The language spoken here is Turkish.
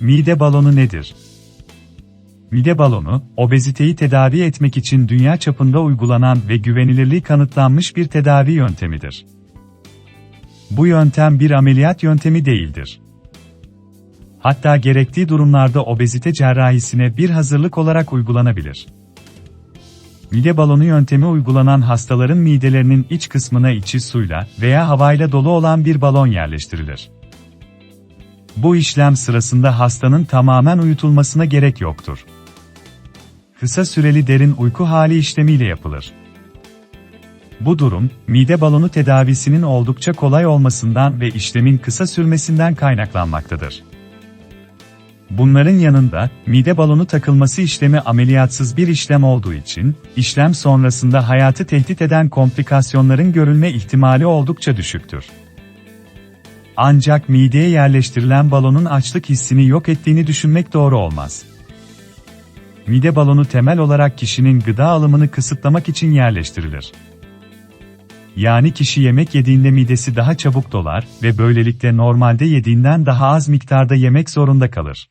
Mide balonu nedir? Mide balonu, obeziteyi tedavi etmek için dünya çapında uygulanan ve güvenilirliği kanıtlanmış bir tedavi yöntemidir. Bu yöntem bir ameliyat yöntemi değildir. Hatta gerektiği durumlarda obezite cerrahisine bir hazırlık olarak uygulanabilir. Mide balonu yöntemi uygulanan hastaların midelerinin iç kısmına içi suyla veya havayla dolu olan bir balon yerleştirilir. Bu işlem sırasında hastanın tamamen uyutulmasına gerek yoktur. Kısa süreli derin uyku hali işlemiyle yapılır. Bu durum, mide balonu tedavisinin oldukça kolay olmasından ve işlemin kısa sürmesinden kaynaklanmaktadır. Bunların yanında, mide balonu takılması işlemi ameliyatsız bir işlem olduğu için, işlem sonrasında hayatı tehdit eden komplikasyonların görülme ihtimali oldukça düşüktür. Ancak mideye yerleştirilen balonun açlık hissini yok ettiğini düşünmek doğru olmaz. Mide balonu temel olarak kişinin gıda alımını kısıtlamak için yerleştirilir. Yani kişi yemek yediğinde midesi daha çabuk dolar ve böylelikle normalde yediğinden daha az miktarda yemek zorunda kalır.